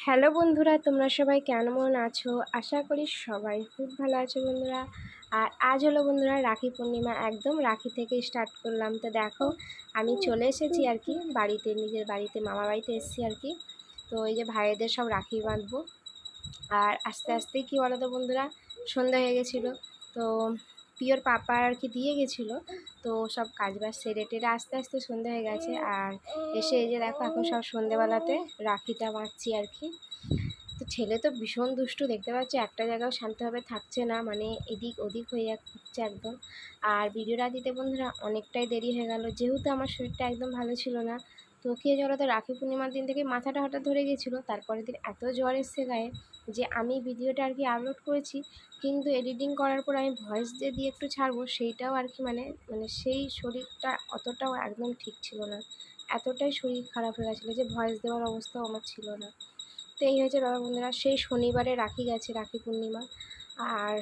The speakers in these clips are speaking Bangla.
হ্যালো বন্ধুরা, তোমরা সবাই কেমন আছো? আশা করি সবাই খুব ভালো আছো বন্ধুরা। আর আজ হলো বন্ধুরা রাখি পূর্ণিমা, একদম রাখি থেকে স্টার্ট করলাম। তো দেখো, আমি চলে এসেছি আর কি, বাড়িতে, নিজের বাড়িতে মামা বাড়িতে এসেছি আর কি। তো এই যে ভাইয়েদের সব রাখি বাঁধবো। আর আস্তে আস্তে কি বলো তো বন্ধুরা, সন্ধ্যা হয়ে গেছিল। তো পিওর পাপা আর কি দিয়ে গেছিল। তো সব কাজ বাজ সেরে টেরে আস্তে আস্তে সন্ধে হয়ে গেছে। আর এসে এই যে দেখো, এখন সব সন্ধেবেলাতে রাখিটা বাঁধছি আর কি। তো ছেলে তো ভীষণ দুষ্টু, দেখতে পাচ্ছি একটা জায়গাও শান্তভাবে থাকছে না মানে এদিক ওদিক হয়ে যাচ্ছে একদম। আর ভিডিওটা দিতে বন্ধুরা অনেকটাই দেরি হয়ে গেল, যেহেতু আমার শরীরটা একদম ভালো ছিল না। তো কে জ্বর তো রাখি পূর্ণিমার দিন থেকে মাথাটা হঠাৎ ধরে গেছিল তারপরের দিন এত জ্বর এসছে গায়ে যে আমি ভিডিওটা আর কি আপলোড করেছি, কিন্তু এডিটিং করার পর আমি ভয়েস যে দিয়ে একটু ছাড়বো, সেইটাও আর কি মানে মানে সেই শরীরটা অতটাও একদম ঠিক ছিল না। এতটাই শরীর খারাপ হয়ে গেছিল যে ভয়েস দেওয়ার অবস্থাও আমার ছিল না। তো এই হয়েছে বাবা বন্ধুরা, সেই শনিবারে রাখি গেছে, রাখি পূর্ণিমা। আর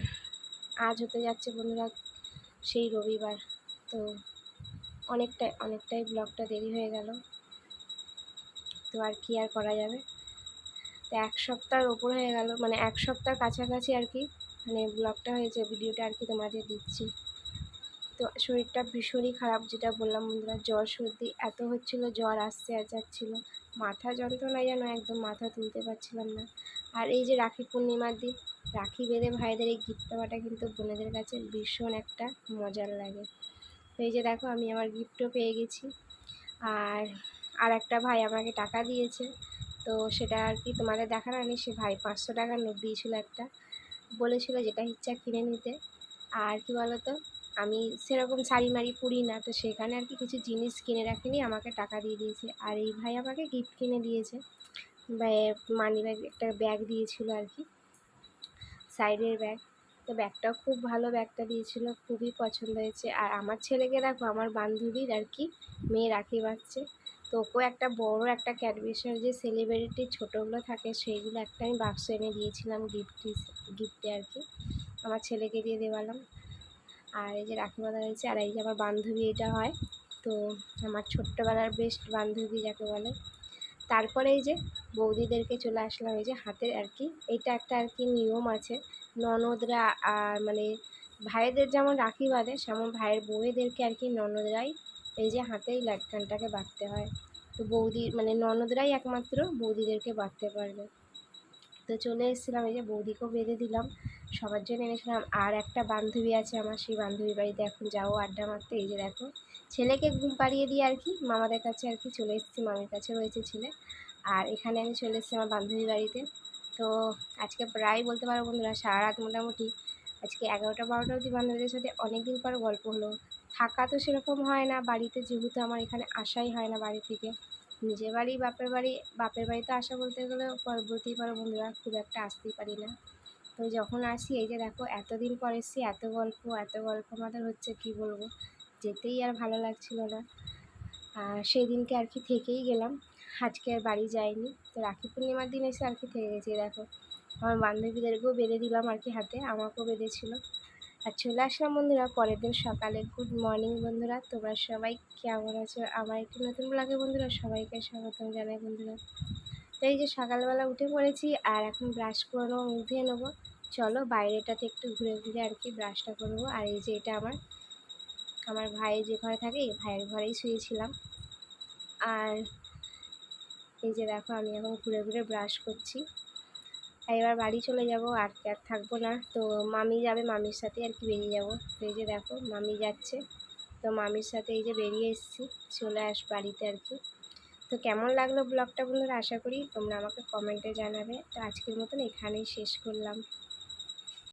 আজ হতে যাচ্ছে বন্ধুরা সেই রবিবার। তো অনেকটাই অনেকটাই ব্লগটা দেরি হয়ে গেল। তো আর কি আর করা যাবে? তো এক সপ্তাহের ওপর হয়ে গেল মানে এক সপ্তাহ কাছাকাছি আর কি মানে ব্লগটা হয়েছে, ভিডিওটা আর কি তোমাদের দিচ্ছি। তো শরীরটা ভীষণই খারাপ, যেটা বললাম বন্ধুরা, জ্বর সর্দি, এত হচ্ছিল, জ্বর আসছে, আর যাচ্ছিল। মাথা যন্ত্রণা যেন একদম মাথা তুলতে পারছিলাম না। আর এই যে রাখি পূর্ণিমার দিন, রাখি বেঁধে ভাইদের এই গিফট পাওয়াটা কিন্তু বোনেদের কাছে ভীষণ একটা মজার লাগে। তো এই যে দেখো, আমি আমার গিফটও পেয়ে গেছি। আর আর একটা ভাই আমাকে টাকা দিয়েছে। তো সেটা আর কি তোমাদের দেখার আনি সে ভাই পাঁচশো টাকার নোট দিয়েছিল একটা। বলেছিল যেটা ইচ্ছা কিনে নিতে। আর কি বলতো, আমি সেরকম শাড়ি মাড়ি পরি না, তো সেখানে আর কি কিছু জিনিস কিনে রাখিনি, আমাকে টাকা দিয়ে দিয়েছে। আর এই ভাই আমাকে গিফট কিনে দিয়েছে। মানি ব্যাগ একটা ব্যাগ দিয়েছিল আর কি। সাইডের ব্যাগ তো ব্যাগটাও খুব ভালো ব্যাগটা দিয়েছিল, খুবই পছন্দ হয়েছে। আর আমার ছেলেকে দেখো, আমার বান্ধবীর আর কি মেয়ে রাখি বাঁচছে তো ওকেও একটা বড় একটা ক্যাডবেশার যে সেলিব্রিটি ছোটোগুলো থাকে, সেইগুলো একটা আমি বাক্স এনে দিয়েছিলাম গিফট গিফটে আর কি। আমার ছেলেকে দিয়ে দেওয়ালাম। আর এই যে রাখি বাঁধা হয়েছে, আর এই যে আমার বান্ধবী এটা হয়, তো আমার ছোট্টবেলার বেস্ট বান্ধবী যাকে বলে। তারপরে এই যে বৌদিদেরকে চলে আসলাম এই যে হাতের আর কি। এটা একটা আর কি নিয়ম আছে। ননদরা মানে ভাইদের যেমন রাখি বাঁধে, সেমন ভাইয়ের বউয়েদেরকে আর কি ননদরাই এই যে হাতেই লাটকানটাকে বাঁধতে হয়। তো বৌদি মানে ননদরাই একমাত্র বৌদিদেরকে বাঁধতে পারবে। তো চলে এসেছিলাম এই যে বৌদিকেও বেঁধে দিলাম। সবার জন্য এনেছিলাম। আর একটা বান্ধবী আছে আমার, সেই বান্ধবী বাড়িতে এখন যাব আড্ডা মারতে। এই যে দেখো ছেলেকে ঘুম পাড়িয়ে দিয়ে আর কি মামাদের কাছে আর কি চলে এসেছি, মামির কাছে রয়েছে ছেলে। আর এখানে আমি চলে এসেছি আমার বান্ধবীর বাড়িতে। তো আজকে প্রায় বলতে পারো বন্ধুরা সারা রাত মোটামুটি আজকে এগারোটা বারোটা অবধি বান্ধবীদের সাথে অনেক দিন পর গল্প হলো। থাকা তো সেরকম হয় না, বাড়িতে যেহেতু আমার এখানে আসাই হয় না বাড়ি থেকে। নিজের বাড়ি, বাপের বাড়ি, বাপের বাড়িতে আসা বলতে গেলে বলতেই পারো বন্ধুরা, খুব একটা আসতেই পারি না। তো যখন আসি, এই যে দেখো, এতদিন পর এসছি, এত গল্প এত গল্প আমাদের হচ্ছে, কি বলব? যেতেই আর ভালো লাগছিল না। আর সেই দিনকে আর কি থেকেই গেলাম। আজকে আর বাড়ি যাইনি। তো রাখি পূর্ণিমার দিন এসে আর কি থেকে গেছি, দেখো। আমার বান্ধবীদেরকেও বেঁধে দিলাম আর কি হাতে, আমাকেও বেঁধেছিল। আর চলে আসলাম বন্ধুরা, পরের দিন সকালে। গুড মর্নিং বন্ধুরা, তোমরা সবাই কেমন আছো? আমার একটি নতুন ব্লগে বন্ধুরা সবাইকে স্বাগতম জানাই বন্ধুরা। তো এই যে সকালবেলা উঠে পড়েছি, আর এখন ব্রাশ করে নেব নেব। চলো বাইরেটাতে একটু ঘুরে ঘুরে আর কি ব্রাশটা করব আর এই যে এটা আমার আমার ভাই যে ঘরে থাকে ভাইয়ের ঘরেই শুয়েছিলাম। আর এই যে দেখো, আমি এখন ঘুরে ঘুরে ব্রাশ করছি। এবার বাড়ি চলে যাব, আর আর থাকব না। তো মামি যাবে, মামির সাথে আর কি বেরিয়ে যাব। তো এই যে দেখো, মামি যাচ্ছে। তো মামির সাথে এই যে বেরিয়ে এসেছি, চলে আস, বাড়িতে আর কি। তো কেমন লাগল ব্লগটা বন্ধুরা? আশা করি তোমরা আমাকে কমেন্টে জানাবে। তো আজকের মতন এখানেই শেষ করলাম।